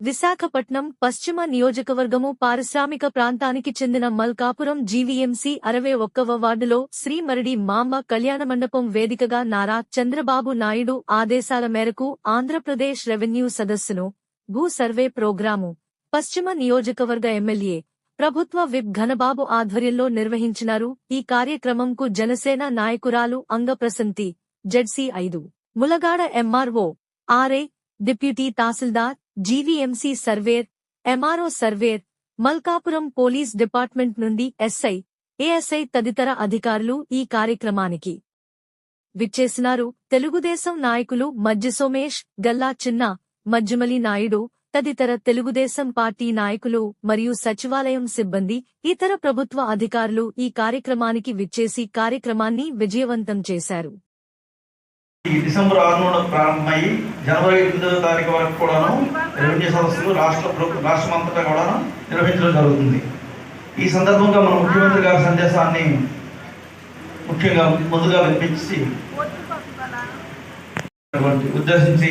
విశాఖపట్నం పశ్చిమ నియోజకవర్గము పారిశ్రామిక ప్రాంతానికి చెందిన మల్కాపురం జీవీఎంసీ అరవై ఒక్కవ వార్డులో శ్రీమరడి మాంబ కళ్యాణమండపం వేదికగా నారా చంద్రబాబు నాయుడు ఆదేశాల మేరకు ఆంధ్రప్రదేశ్ రెవెన్యూ సదస్సును భూ సర్వే ప్రోగ్రాము పశ్చిమ నియోజకవర్గ ఎమ్మెల్యే ప్రభుత్వ విప్ ఘనబాబు ఆధ్వర్యంలో నిర్వహించినారు. ఈ కార్యక్రమంకు జనసేన నాయకురాలు అంగప్రసంతి జెడ్సీ ఐదు ములగాడ ఎంఆర్ఓ ఆర్ఏ డిప్యూటీ తహసీల్దార్ GVMC surveyor MRO surveyor Malkapuram police department నుండి ఎస్ఐ ఏఎస్ఐ తదితర అధికారులు ఈ కార్యక్రమానికి విచ్చేసినారు. తెలుగుదేశం నాయకులు మజ్జి సోమేష్ గల్లా చిన్న మజ్జుమలి నాయుడు తదితర తెలుగుదేశం పార్టీ నాయకులు మరియు సచివాలయం సిబ్బంది ఇతర ప్రభుత్వ అధికారులు ఈ కార్యక్రమానికి విచ్చేసి కార్యక్రమాన్ని విజయవంతం చేశారు. ఈ డిసెంబర్ ఆరు నుండి ప్రారంభమై జనవరి ఎనిమిదవ తారీఖు వరకు కూడాను రెవెన్యూ సదస్సులు రాష్ట్ర ప్రభు- రాష్ట్రం అంతటా కూడాను నిర్వహించడం జరుగుతుంది. ఈ సందర్భంగా మన ముఖ్యమంత్రి గారి సందేశాన్ని ముఖ్యంగా ముందుగా వినిపించి ఉద్దేశించి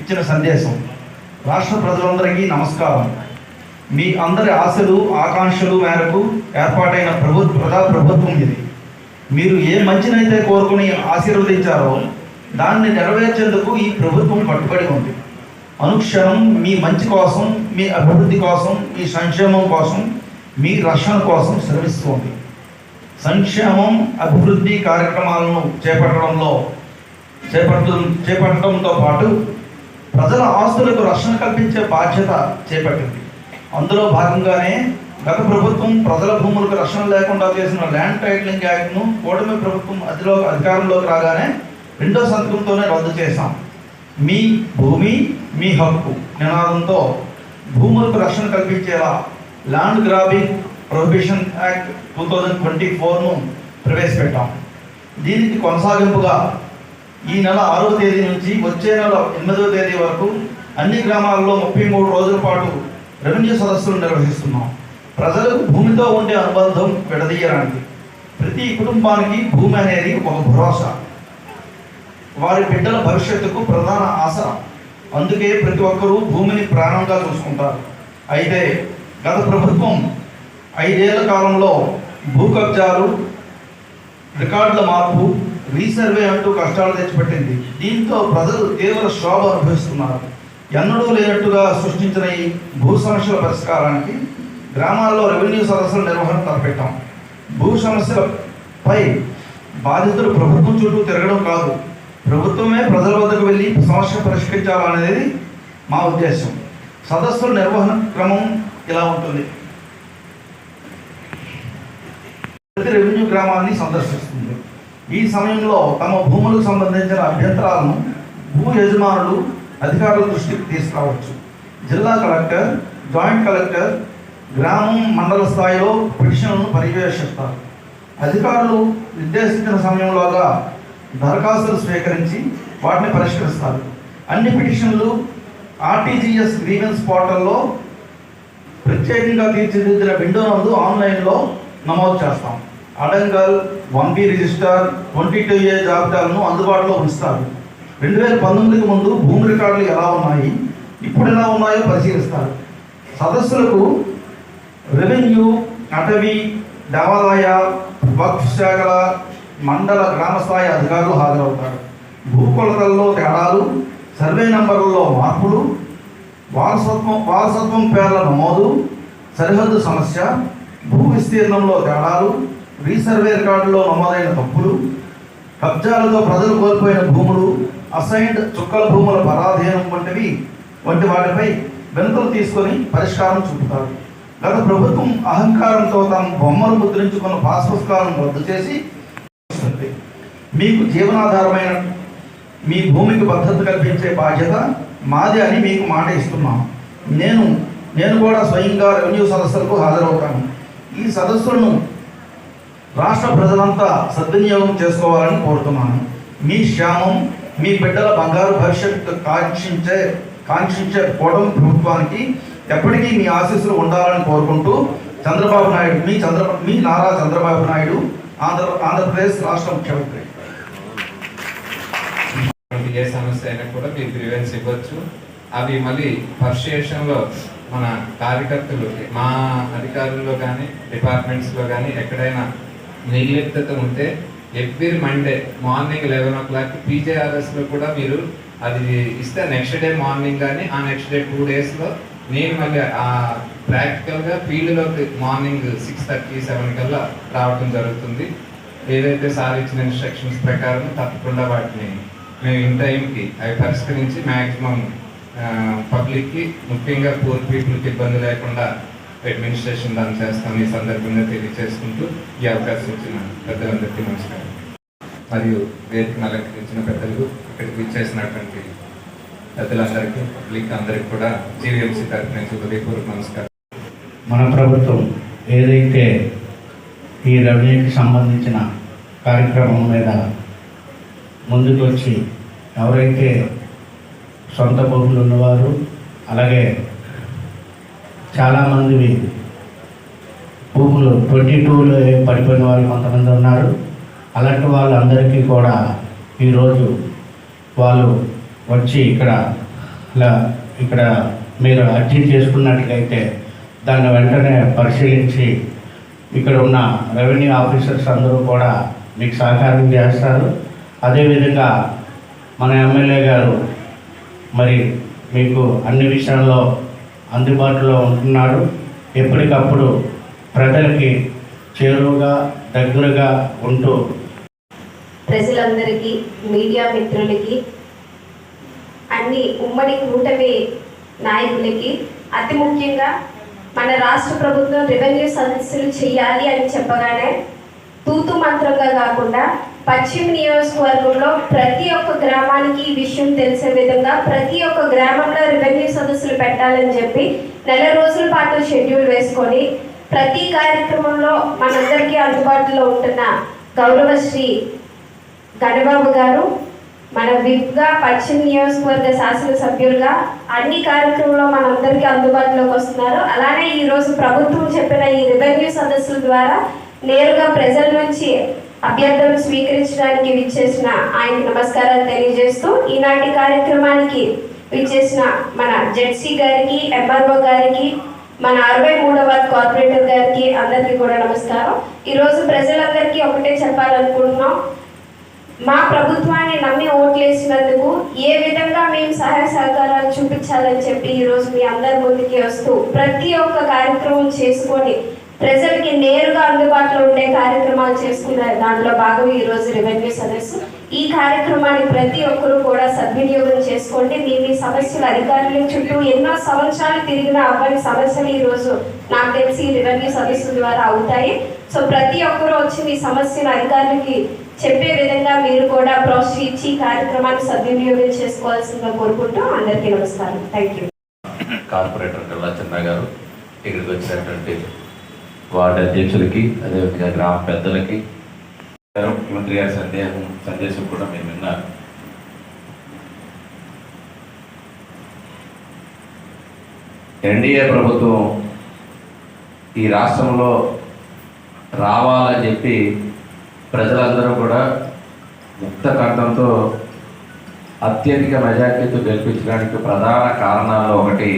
ఇచ్చిన సందేశం. రాష్ట్ర ప్రజలందరికీ నమస్కారం. మీ అందరి ఆశలు ఆకాంక్షలు మేరకు ఏర్పాటైన ప్రభు ప్రజా ప్రభుత్వం ఇది. మీరు ఏ మంచినైతే కోరుకుని ఆశీర్వదించారో దాన్ని నెరవేర్చేందుకు ఈ ప్రభుత్వం కట్టుబడి ఉంది. అనుక్షణం మీ మంచి కోసం మీ అభివృద్ధి కోసం మీ సంక్షేమం కోసం మీ రక్షణ కోసం శ్రమిస్తుంది సంక్షేమం అభివృద్ధి కార్యక్రమాలను చేపట్టడంలో చేపట్టు చేపట్టడంతో పాటు ప్రజల ఆస్తులకు రక్షణ కల్పించే బాధ్యత చేపట్టింది. అందులో భాగంగానే గత ప్రభుత్వం ప్రజల భూములకు రక్షణ లేకుండా చేసిన ల్యాండ్ టైటిలింగ్ యాక్ట్ను కూటమి ప్రభుత్వం అధిలో అధికారంలోకి రాగానే రెండో సంతకంతోనే రద్దు చేశాం. మీ భూమి మీ హక్కు నినాదంతో భూములకు రక్షణ కల్పించేలా land grabbing prohibition act two thousand twenty ఫోర్ను ప్రవేశపెట్టాం. దీనికి కొనసాగింపుగా ఈ నెల ఆరో తేదీ నుంచి వచ్చే నెల ఎనిమిదవ తేదీ వరకు అన్ని గ్రామాల్లో ముప్పై మూడు రోజుల పాటు రెవెన్యూ సదస్సులు నిర్వహిస్తున్నాం. ప్రజలకు భూమితో ఉండే అనుబంధం విడదీయడానికి ప్రతి కుటుంబానికి భూమి అనేది ఒక భరోసా. వారి బిడ్డల భవిష్యత్తుకు ప్రధాన ఆశ. అందుకే ప్రతి ఒక్కరూ భూమిని ప్రాణంగా చూసుకుంటారు. అయితే గత ప్రభుత్వం ఐదేళ్ళ కాలంలో భూ కబ్జాలు రికార్డుల మార్పు రీసర్వే అంటూ కష్టాలు తెచ్చిపెట్టింది. దీంతో ప్రజలు తీవ్ర శోభ అనుభవిస్తున్నారు. ఎన్నడూ లేనట్టుగా సృష్టించిన ఈ భూ సమస్యల పరిష్కారానికి గ్రామాల్లో రెవెన్యూ సదస్సుల నిర్వహణ తలపెట్టాం. భూ సమస్యలపై బాధితులు ప్రభుత్వం చుట్టూ తిరగడం కాదు ప్రభుత్వమే ప్రజల వద్దకు వెళ్ళి సమస్య పరిష్కరించాలనేది మా ఉద్దేశం. సదస్సుల నిర్వహణ క్రమం ఇలా ఉంటుంది. ప్రతి రెవెన్యూ గ్రామాన్ని సందర్శిస్తుంది. ఈ సమయంలో తమ భూములకు సంబంధించిన అభ్యంతరాలను భూ యజమానులు అధికారుల దృష్టికి తీసుకురావచ్చు. జిల్లా కలెక్టర్ జాయింట్ కలెక్టర్ గ్రామం మండల స్థాయిలో పిటిషన్లను పర్యవేక్షిస్తారు. అధికారులు నిర్దేశించిన సమయంలోగా దరఖాస్తులు స్వీకరించి వాటిని పరిష్కరిస్తారు. అన్ని పిటిషన్లు ఆర్టీజీఎస్ గ్రీవెన్స్ పోర్టల్లో ప్రత్యేకంగా తీర్చిదిద్దిన విండో నందు ఆన్లైన్లో నమోదు చేస్తాం. Adangal one B register twenty two A జాబితాలను అందుబాటులో ఉంచుతారు. రెండు వేల పంతొమ్మిదికి ముందు భూమి రికార్డులు ఎలా ఉన్నాయి ఇప్పుడు ఎలా ఉన్నాయో పరిశీలిస్తారు. సదస్సులకు రెవెన్యూ అటవీ దేవాదాయ వక్ఫ్ శాఖల మండల గ్రామస్థాయి అధికారులు హాజరవుతారు. భూకొలతల్లో తేడాలు సర్వే నంబర్లలో మార్పులు వారసత్వం వారసత్వం పేర్ల నమోదు సరిహద్దు సమస్య భూ విస్తీర్ణంలో తేడాలు రీసర్వే రికార్డులో నమోదైన తప్పులు కబ్జాలతో ప్రజలు కోల్పోయిన భూములు అసైన్డ్ చుక్కల భూముల పరాధీనం వంటివి వంటి వాటిపై వెనుకలు తీసుకొని పరిష్కారం చూపుతారు. గత ప్రభుత్వం అహంకారంతో తాను బొమ్మలు ముద్రించుకున్న పాస్ పుస్తకాలను రద్దు చేసి మీకు జీవనాధారమైన మీ భూమికి భద్రత కల్పించే బాధ్యత మాది అని మీకు మాట ఇస్తున్నాం నేను నేను కూడా స్వయంగా రెవెన్యూ సదస్సులకు హాజరవుతాను. ఈ సదస్సులను రాష్ట్ర ప్రజలంతా సద్వినియోగం చేసుకోవాలని కోరుతున్నాను. మీ శ్యామం మీ బిడ్డల బంగారు భవిష్యత్తు కాంక్షించే కాంక్షించే కోటం ప్రభుత్వానికి ఎప్పటికీ మీ ఆశీస్సులు ఉండాలని కోరుకుంటూ చంద్రబాబు నాయుడు మీ చంద్ర మీ నారా చంద్రబాబు నాయుడు ఆంధ్ర ఆంధ్రప్రదేశ్ రాష్ట్ర ముఖ్యమంత్రి. ఏ సమస్య అయినా కూడా మీరు గ్రీవెన్స్ ఇవ్వచ్చు. అవి మళ్ళీ పర్షియేషన్లో మన కార్యకర్తలు మా అధికారుల్లో కానీ డిపార్ట్మెంట్స్లో కానీ ఎక్కడైనా నిర్లిప్తత ఉంటే every Monday morning eleven o'clock పీజేఆర్ఎస్లో కూడా మీరు అది ఇస్తే నెక్స్ట్ డే మార్నింగ్ కానీ ఆ నెక్స్ట్ డే టూ డేస్లో నేను మళ్ళీ ఆ ప్రాక్టికల్గా ఫీల్డ్లోకి మార్నింగ్ సిక్స్ థర్టీ సెవెన్ కల్లా రావడం జరుగుతుంది. ఏదైతే సార్ ఇచ్చిన ఇన్స్ట్రక్షన్స్ ప్రకారం తప్పకుండా వాటిని మేము ఇన్ టైంకి అవి పరిష్కరించి మ్యాక్సిమం పబ్లిక్కి ముఖ్యంగా పూర్ పీపుల్కి ఇబ్బంది లేకుండా అడ్మినిస్ట్రేషన్ దాన్ని చేస్తాం ఈ సందర్భంగా తెలియజేసుకుంటూ ఈ అవకాశం ఇచ్చిన పెద్దలందరికీ నమస్కారం. మరియు వేదిక అలంకరించిన పెద్దలు ఇక్కడికి ఇచ్చేసినటువంటి పెద్దలందరికీ పబ్లిక్ అందరికీ కూడా జీవీఎంసీ తరఫు నుంచి హృదయపూర్వక నమస్కారం. మన ప్రభుత్వం ఏదైతే ఈ రెవెన్యూకి సంబంధించిన కార్యక్రమం మీద ముందుకు వచ్చి ఎవరైతే సొంత భూములు ఉన్నవారు అలాగే చాలామంది భూములు ట్వంటీ టూలో పడిపోయిన వాళ్ళు కొంతమంది ఉన్నారు. అలాంటి వాళ్ళందరికీ కూడా ఈరోజు వాళ్ళు వచ్చి ఇక్కడ ఇలా ఇక్కడ మీరు అర్జీ చేసుకున్నట్లయితే దాన్ని వెంటనే పరిశీలించి ఇక్కడ ఉన్న రెవెన్యూ ఆఫీసర్స్ అందరూ కూడా మీకు సహకారం చేస్తారు. అదేవిధంగా మన ఎమ్మెల్యే గారు మరి మీకు అన్ని విషయాల్లో అందుబాటులో ఉంటున్నాడు. ఎప్పటికప్పుడు ప్రజలకి చేరువుగా దగ్గరగా ఉంటూ ప్రజలందరికీ మీడియా మిత్రులకి అన్ని ఉమ్మడి కూటమి నాయకులకి అతి ముఖ్యంగా మన రాష్ట్ర ప్రభుత్వం రెవెన్యూ సదస్సులు చేయాలి అని చెప్పగానే తూతు మంత్రంగా కాకుండా పశ్చిమ నియోజకవర్గంలో ప్రతి ఒక్క గ్రామానికి ఈ విషయం తెలిసే విధంగా ప్రతి ఒక్క గ్రామంలో రెవెన్యూ సదస్సులు పెట్టాలని చెప్పి నెల రోజుల పాటు షెడ్యూల్ వేసుకొని ప్రతి కార్యక్రమంలో మనందరికీ అందుబాటులో ఉంటున్న గౌరవశ్రీ గణబాబు గారు మన విప్గా పశ్చిమ నియోజకవర్గ శాసనసభ్యులుగా అన్ని కార్యక్రమంలో మనందరికీ అందుబాటులోకి వస్తున్నారు. అలానే ఈరోజు ప్రభుత్వం చెప్పిన ఈ రెవెన్యూ సదస్సుల ద్వారా నేరుగా ప్రజల నుంచి అభ్యర్థులు స్వీకరించడానికి విచ్చేసిన ఆయనకి నమస్కారాలు తెలియజేస్తూ ఈనాటి కార్యక్రమానికి విచ్చేసిన మన జెడ్సీ గారికి ఎంఆర్ఓ గారికి మన అరవై మూడవ కార్పొరేటర్ గారికి అందరికీ కూడా నమస్కారం. ఈరోజు ప్రజలందరికీ ఒకటే చెప్పాలనుకుంటున్నాం. మా ప్రభుత్వాన్ని నమ్మి ఓట్లేసినందుకు ఏ విధంగా మేము సహాయ సహకారాలు చూపించాలని చెప్పి ఈరోజు మీ అందరి ముందుకి వస్తూ ప్రతి ఒక్క కార్యక్రమం చేసుకొని ప్రజలకి నేరుగా అందుబాటులో ఉండే కార్యక్రమాలు చేసుకున్న దాంట్లో భాగం ఈరోజు రెవెన్యూ సదస్సు. ఈ కార్యక్రమాన్ని ప్రతి ఒక్కరూ కూడా సద్వినియోగం చేసుకోండి. మీ మీ సమస్యలు అధికారుల చుట్టూ ఎన్నో సంవత్సరాలు తిరిగిన అవ్వని సమస్యలు ఈరోజు నాకు తెలిసి ఈ రెవెన్యూ సదస్సు ద్వారా అవుతాయి. సో ప్రతి ఒక్కరూ వచ్చి మీ సమస్యను అధికారులకి చెప్పే విధంగా మీరు కూడా ప్రోత్సహించి ఈ కార్యక్రమాన్ని సద్వినియోగం చేసుకోవాల్సిందిగా కోరుకుంటూ అందరికీ నమస్కారం. థ్యాంక్ యూ కార్పొరేటర్ కల్లా చిన్న గారు ఇక్కడికి వచ్చినటువంటి వార్డు అధ్యక్షులకి అదేవిధంగా గ్రామ పెద్దలకి ముఖ్యమంత్రి గారి సందేహం సందేశం కూడా మేము విన్నారు. ఎన్డీఏ ప్రభుత్వం ఈ రాష్ట్రంలో రావాలని చెప్పి ప్రజలందరూ కూడా ముక్త కంఠంతో అత్యధిక మెజార్టీతో గెలిపించడానికి ప్రధాన కారణాల్లో ఒకటి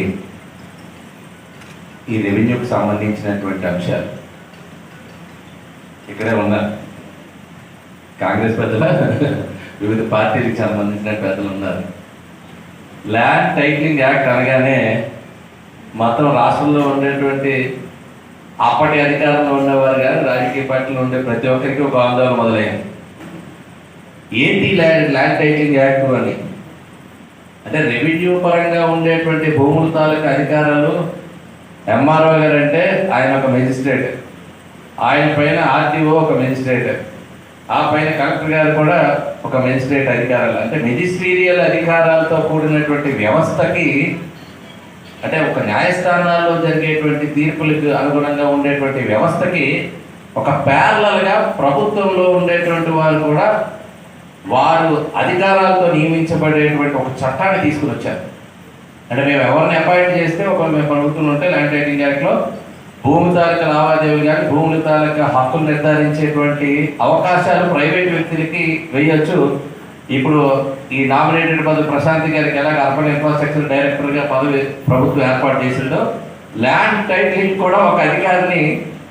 ఈ రెవెన్యూకి సంబంధించినటువంటి అంశాలు. ఇక్కడే ఉన్నారు కాంగ్రెస్ పెద్దల వివిధ పార్టీలకు సంబంధించిన పెద్దలు ఉన్నారు. ల్యాండ్ టైటిలింగ్ యాక్ట్ అనగానే మొత్తం రాష్ట్రంలో ఉండేటువంటి అప్పటి అధికారంలో ఉన్నవారు కానీ రాజకీయ పార్టీలో ఉండే ప్రతి ఒక్కరికి ఒక ఆందోళన మొదలైంది. ఏంటి ల్యాండ్ ల్యాండ్ టైటిలింగ్ యాక్ట్ అని? అంటే రెవెన్యూ పరంగా ఉండేటువంటి భూముల తాలూకు అధికారాలు ఎంఆర్ఓ గారు అంటే ఆయన ఒక మెజిస్ట్రేట్. ఆయన పైన ఆర్టీఓ ఒక మెజిస్ట్రేట్. ఆ పైన కలెక్టర్ గారు కూడా ఒక మెజిస్ట్రేట్ అధికారాలు. అంటే మెజిస్ట్రీరియల్ అధికారాలతో కూడినటువంటి వ్యవస్థకి అంటే ఒక న్యాయస్థానాల్లో జరిగేటువంటి తీర్పులకు అనుగుణంగా ఉండేటువంటి వ్యవస్థకి ఒక ప్యారలల్గా ప్రభుత్వంలో ఉండేటువంటి వారు కూడా వారు అధికారాలతో నియమించబడేటువంటి ఒక చట్టాన్ని తీసుకుని వచ్చారు. అంటే మేము ఎవరిని అపాయింట్ చేస్తే ఒక మేము అడుగుతుంటే ల్యాండ్ రైటింగ్ యాక్ట్లో భూమి తాలూకా లావాదేవీలు కానీ భూముల తాలూకా హక్కులు నిర్ధారించేటువంటి అవకాశాలు ప్రైవేట్ వ్యక్తులకి వేయచ్చు. ఇప్పుడు ఈ నామినేటెడ్ పదవి ప్రశాంతి గారికి ఎలాగ అర్బన్ ఇన్ఫ్రాస్ట్రక్చర్ డైరెక్టర్గా పదవి ప్రభుత్వం ఏర్పాటు చేసిందో ల్యాండ్ టైటిలింగ్ కూడా ఒక అధికారిని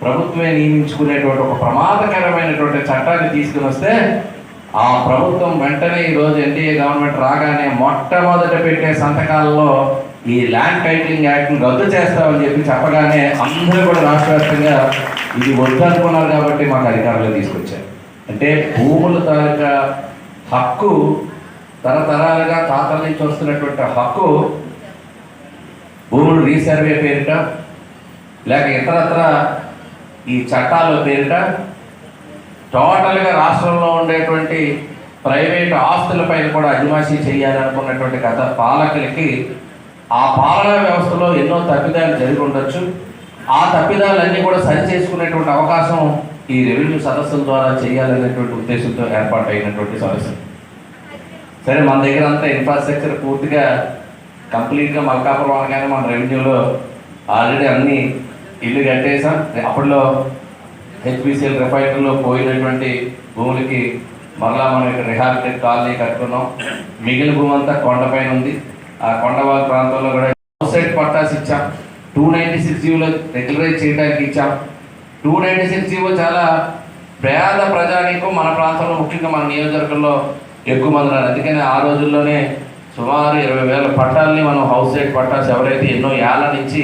ప్రభుత్వమే నియమించుకునేటువంటి ఒక ప్రమాదకరమైనటువంటి చట్టాన్ని తీసుకుని వస్తే ఆ ప్రభుత్వం వెంటనే ఈ రోజు ఎన్డీఏ గవర్నమెంట్ రాగానే మొట్టమొదట పెట్టే సంతకాలలో ఈ ల్యాండ్ టైటిలింగ్ యాక్ట్ రద్దు చేస్తామని చెప్పి చెప్పగానే అందరూ కూడా రాష్ట్ర వ్యాప్తంగా ఇది వద్దనుకున్నారు కాబట్టి మాకు అధికారంలో తీసుకొచ్చారు. అంటే భూముల తాలూకా హక్కు తరతరాలుగా తాతల నుంచి వస్తున్నటువంటి హక్కు భూములు రీసర్వే పేరిట లేక ఇతరత్ర ఈ చట్టాల పేరిట టోటల్గా రాష్ట్రంలో ఉండేటువంటి ప్రైవేట్ ఆస్తులపైన కూడా అజమాషీ చేయాలనుకున్నటువంటి గత పాలకులకి ఆ పాలనా వ్యవస్థలో ఎన్నో తప్పిదాలు జరిగి ఉండొచ్చు. ఆ తప్పిదాలన్నీ కూడా సరి చేసుకునేటువంటి అవకాశం ఈ రెవెన్యూ సదస్సుల ద్వారా చేయాలనేటువంటి ఉద్దేశంతో ఏర్పాటు అయినటువంటి సదస్సు. సరే మన దగ్గర అంతా ఇన్ఫ్రాస్ట్రక్చర్ పూర్తిగా కంప్లీట్గా మల్కాపురం అనగానే మన రెవెన్యూలో ఆల్రెడీ అన్ని ఇల్లు కట్టేసాం. అప్పట్లో హెచ్బిసిఎల్ రిఫైనరీలో పోయినటువంటి భూములకి మరలా మనం ఇక్కడ రిహాబిటెడ్ కాలనీ కట్టుకున్నాం. మిగిలిన భూమి అంతా కొండపైన ఉంది. ఆ కొండవాల ప్రాంతంలో కూడా సైడ్ పట్టాస్ ఇచ్చాం. టూ నైంటీ సిక్స్ జీవోలో రెగ్యులరైజ్ చేయడానికి ఇచ్చాం. టూ నైంటీ సిక్స్ జీవో చాలా పేద ప్రజానీకం మన ప్రాంతంలో ముఖ్యంగా మన నియోజకవర్గంలో ఎక్కువ మంది ఉన్నారు. అందుకని ఆ రోజుల్లోనే సుమారు ఇరవై వేల పట్టాలని మనం హౌస్ సైడ్ పట్టాస్ ఎవరైతే ఎన్నో ఏళ్ళ నుంచి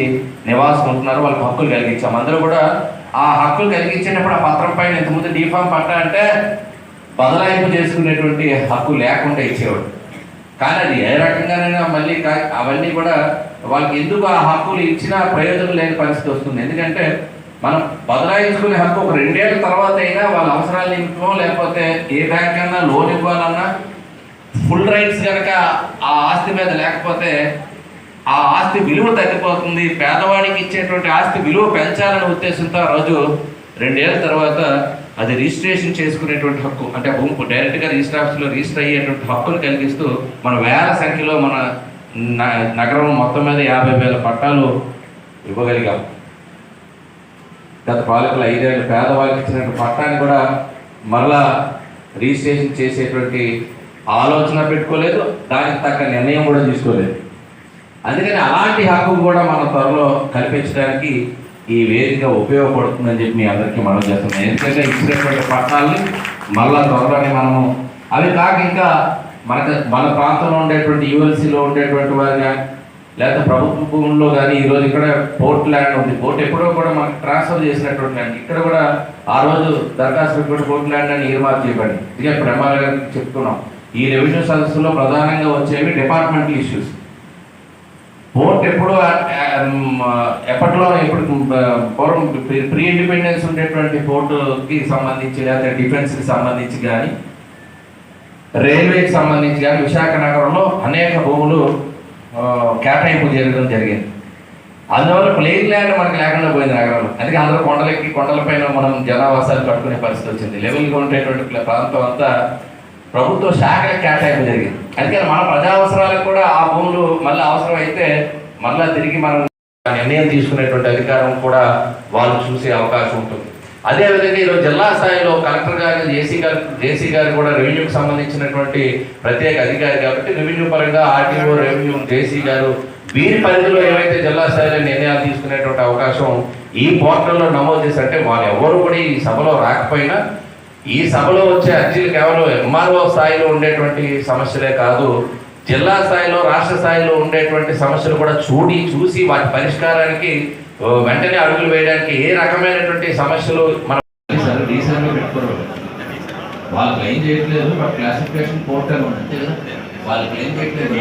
నివాసం ఉంటున్నారో వాళ్ళకి హక్కులు కలిగించాం. అందరూ కూడా ఆ హక్కులు కలిగించేటప్పుడు ఆ పత్రం పైన ఇంతకుముందు డీఫామ్ పట్టా అంటే బదలాయింపు చేసుకునేటువంటి హక్కు లేకుండా ఇచ్చేవాడు కానీ అది ఏ రకంగానైనా మళ్ళీ అవన్నీ కూడా వాళ్ళకి ఎందుకు ఆ హక్కులు ఇచ్చినా ప్రయోజనం లేని పరిస్థితి వస్తుంది. ఎందుకంటే మనం బదలాయించుకునే హక్కు ఒక రెండేళ్ళ తర్వాత అయినా వాళ్ళ అవసరాలు నిమిత్తం లేకపోతే ఏ బ్యాంక్ అన్నా లోన్ ఇవ్వాలన్నా ఫుల్ రైట్స్ కనుక ఆ ఆస్తి మీద లేకపోతే ఆ ఆస్తి విలువ తగ్గిపోతుంది పేదవాడికి ఇచ్చేటువంటి ఆస్తి విలువ పెంచాలనే ఉద్దేశంతో ఆ రోజు రెండేళ్ళ తర్వాత అది రిజిస్ట్రేషన్ చేసుకునేటువంటి హక్కు అంటే భూమి డైరెక్ట్గా రిజిస్టర్ ఆఫీస్లో రిజిస్టర్ అయ్యేటువంటి హక్కును కలిగిస్తూ మన వేల సంఖ్యలో మన నగరం మొత్తం మీద యాభై వేల పట్టాలు ఇవ్వగలిగాం. గత పాలకులు ఐదేళ్ళు పేదవాళ్ళకి ఇచ్చినటువంటి పట్టాన్ని కూడా మరలా రిజిస్ట్రేషన్ చేసేటువంటి ఆలోచన పెట్టుకోలేదు దానికి తగ్గ నిర్ణయం కూడా తీసుకోలేదు. అందుకని అలాంటి హక్కు కూడా మన త్వరలో కల్పించడానికి ఈ వేదిక ఉపయోగపడుతుందని చెప్పి మీ అందరికీ మనం చేస్తున్నాం ఎందుకంటే ఇచ్చినటువంటి పట్టాలని మళ్ళా త్వరలోనే మనము అవి కాక ఇంకా మనకు మన ప్రాంతంలో ఉండేటువంటి యూఎల్సీలో ఉండేటువంటి వారి లేకపోతే ప్రభుత్వ భూముల్లో కానీ ఈ రోజు ఇక్కడ పోర్ట్ ల్యాండ్ ఉంది. పోర్ట్ ఎప్పుడో కూడా మనకు ట్రాన్స్ఫర్ చేసినటువంటి ల్యాండ్ ఇక్కడ కూడా ఆ రోజు దరఖాస్తు పెట్టుకుని పోర్ట్ ల్యాండ్ అని ఈర్మార్క్ చేయబడి ఇదే ప్రమాద గారికి చెప్తున్నాం. ఈ రెవెన్యూ సదస్సులో ప్రధానంగా వచ్చేవి డిపార్ట్మెంటల్ ఇష్యూస్. పోర్ట్ ఎప్పుడు ఎప్పట్లో ఇప్పుడు పూర్వం ప్రీ ఇండిపెండెన్స్ ఉండేటువంటి పోర్టుకి సంబంధించి లేకపోతే డిఫెన్స్కి సంబంధించి కానీ రైల్వేకి సంబంధించి కానీ విశాఖ నగరంలో అనేక భూములు కేటాయింపు జరగడం జరిగింది. అందువల్ల ప్లేన్ ల్యాండ్ మనకి లేకుండా పోయింది నగరంలో అందుకే అందరూ కొండలకి కొండలపైన మనం జనావాసాలు కట్టుకునే పరిస్థితి వచ్చింది. లెవెల్గా ఉండేటువంటి ప్రాంతం అంతా ప్రభుత్వ శాఖలకు కేటాయింపు జరిగింది. అందుకని మన ప్రజా అవసరాలకు కూడా ఆ భూములు మళ్ళీ అవసరం అయితే మళ్ళీ తిరిగి మనం నిర్ణయం తీసుకునేటువంటి అధికారం కూడా వాళ్ళు చూసే అవకాశం ఉంటుంది. అదేవిధంగా ఈరోజు జిల్లా స్థాయిలో కలెక్టర్ గారు ఏసీ గారు జేసీ గారు కూడా రెవెన్యూకి సంబంధించినటువంటి ప్రత్యేక అధికారి కాబట్టి రెవెన్యూ పరంగా ఆర్టీఓ రెవెన్యూ జేసీ గారు వీరి పరిధిలో ఏవైతే జిల్లా స్థాయిలో నిర్ణయాలు తీసుకునేటువంటి అవకాశం ఈ పోర్టల్లో నమోదు చేసి వాళ్ళు ఎవరు కూడా ఈ సభలో రాకపోయినా ఈ సభలో వచ్చే అర్జీలు కేవలం ఎంఆర్ఓ స్థాయిలో ఉండేటువంటి సమస్యలే కాదు జిల్లా స్థాయిలో రాష్ట్ర స్థాయిలో ఉండేటువంటి సమస్యలు కూడా చూడి చూసి వాటి పరిష్కారానికి వెంటనే అడుగులు వేయడానికి ఏ రకమైనటువంటి సమస్యలు మనం వాళ్ళు క్లెయిమ్ చేయట్లేదు బట్ క్లాసిఫికేషన్ పోర్టల్ ఉంది అంతే కదా. వాళ్ళు క్లెయిమ్ చేయట్లేదు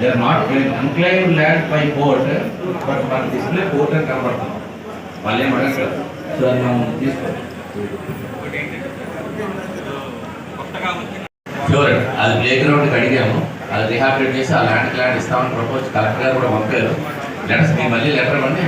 they are not unclaim land by court but మన డిస్ప్లే కోర్ట్ అని కనబడుతుంది. వాళ్ళు ఏం అడగట్లేదు. సో అది మనం తీసుకోవాలి ఫ్లోర్ అది ప్లే గ్రౌండ్కి అడిగాము. అది రిహాబిలిట్ చేసి ఆ ల్యాండ్ ల్యాండ్ ఇస్తామని ప్రపోజ్ కలెక్టర్ గారు కూడా పంపారు. లెటర్స్ మళ్ళీ లెటర్ ఇవ్వండి